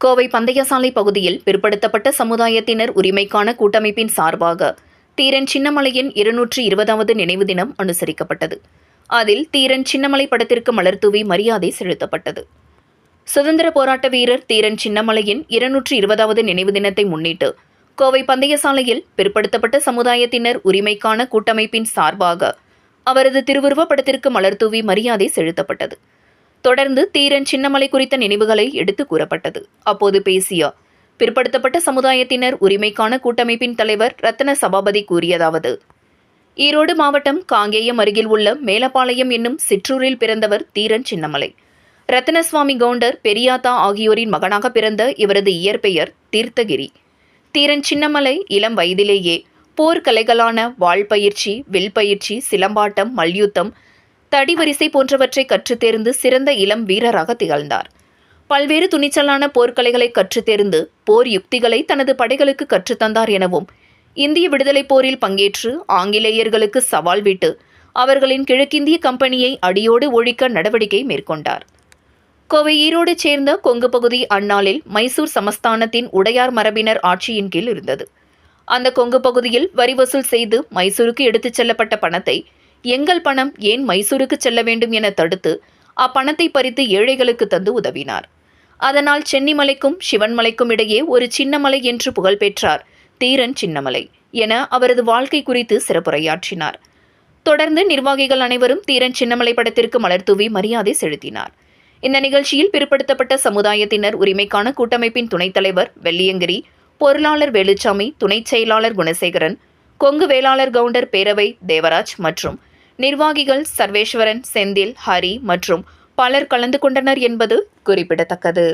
கோவை பந்தயசாலை பகுதியில் பிற்படுத்தப்பட்ட சமுதாயத்தினர் உரிமைக்கான கூட்டமைப்பின் சார்பாக தீரன் சின்னமலையின் இருநூற்றி இருபதாவது நினைவு தினம் அனுசரிக்கப்பட்டது. அதில் தீரன் சின்னமலை படத்திற்கு மலர்தூவி மரியாதை செலுத்தப்பட்டது. சுதந்திர போராட்ட வீரர் தீரன் சின்னமலையின் இருநூற்றி இருபதாவது நினைவு தினத்தை முன்னிட்டு கோவை பந்தயசாலையில் பிற்படுத்தப்பட்ட சமுதாயத்தினர் உரிமைக்கான கூட்டமைப்பின் சார்பாக அவரது திருவுருவப் படத்திற்கு மலர்தூவி மரியாதை செலுத்தப்பட்டது. தொடர்ந்து தீரன் சின்னமலை குறித்த நினைவுகளை எடுத்து கூறப்பட்டது. அப்போது பேசிய பிற்படுத்தப்பட்ட சமுதாயத்தினர் உரிமைக்கான கூட்டமைப்பின் தலைவர் ரத்ன சபாபதி கூறியதாவது ஈரோடு மாவட்டம் காங்கேயம் அருகில் உள்ள மேலப்பாளையம் என்னும் சிற்றூரில் பிறந்தவர் தீரன் சின்னமலை. ரத்னசுவாமி கவுண்டர் பெரியாத்தா ஆகியோரின் மகனாக பிறந்த இவரது இயற்பெயர் தீர்த்தகிரி. தீரன் சின்னமலை இளம் வயதிலேயே போர்க்கலைகளான வாள் பயிற்சி வில் பயிற்சி சிலம்பாட்டம் மல்யுத்தம் தடிவரிசை போன்றவற்றை கற்றுத் தேர்ந்து சிறந்த இளம் வீரராக திகழ்ந்தார். பல்வேறு துணிச்சலான போர்க்கலைகளை கற்றுத் தேர்ந்து போர் யுக்திகளை தனது படைகளுக்கு கற்றுத்தந்தார் எனவும் இந்திய விடுதலைப் போரில் பங்கேற்று ஆங்கிலேயர்களுக்கு சவால் விட்டு அவர்களின் கிழக்கிந்திய கம்பெனியை அடியோடு ஒழிக்க நடவடிக்கை மேற்கொண்டார். கோவை ஈரோடு சேர்ந்த கொங்கு பகுதி அந்நாளில் மைசூர் சமஸ்தானத்தின் உடையார் மரபினர் ஆட்சியின் கீழ் இருந்தது. அந்த கொங்கு பகுதியில் வரி வசூல் செய்து மைசூருக்கு எடுத்துச் செல்லப்பட்ட பணத்தை எங்கள் பணம் ஏன் மைசூருக்கு செல்ல வேண்டும் என தடுத்து அப்பணத்தை பறித்து ஏழைகளுக்கு தந்து உதவினார். அதனால் சென்னிமலைக்கும் சிவன்மலைக்கும் இடையே ஒரு சின்னமலை என்று புகழ் பெற்றார் தீரன் சின்னமலை என அவரது வாழ்க்கை குறித்து சிறப்புரையாற்றினார். தொடர்ந்து நிர்வாகிகள் அனைவரும் தீரன் சின்னமலை படத்திற்கு மலர்தூவி மரியாதை செலுத்தினார். இந்த நிகழ்ச்சியில் பிற்படுத்தப்பட்ட சமுதாயத்தினர் உரிமைக்கான கூட்டமைப்பின் துணைத் தலைவர் வெள்ளியங்கிரி பொருளாளர் வேலுச்சாமி துணைச் செயலாளர் குணசேகரன் கொங்கு வேளாளர் கவுண்டர் பேரவை தேவராஜ் மற்றும் நிர்வாகிகள் சர்வேஸ்வரன் செந்தில் ஹரி மற்றும் பலர் கலந்து கொண்டனர் என்பது குறிப்பிடத்தக்கது.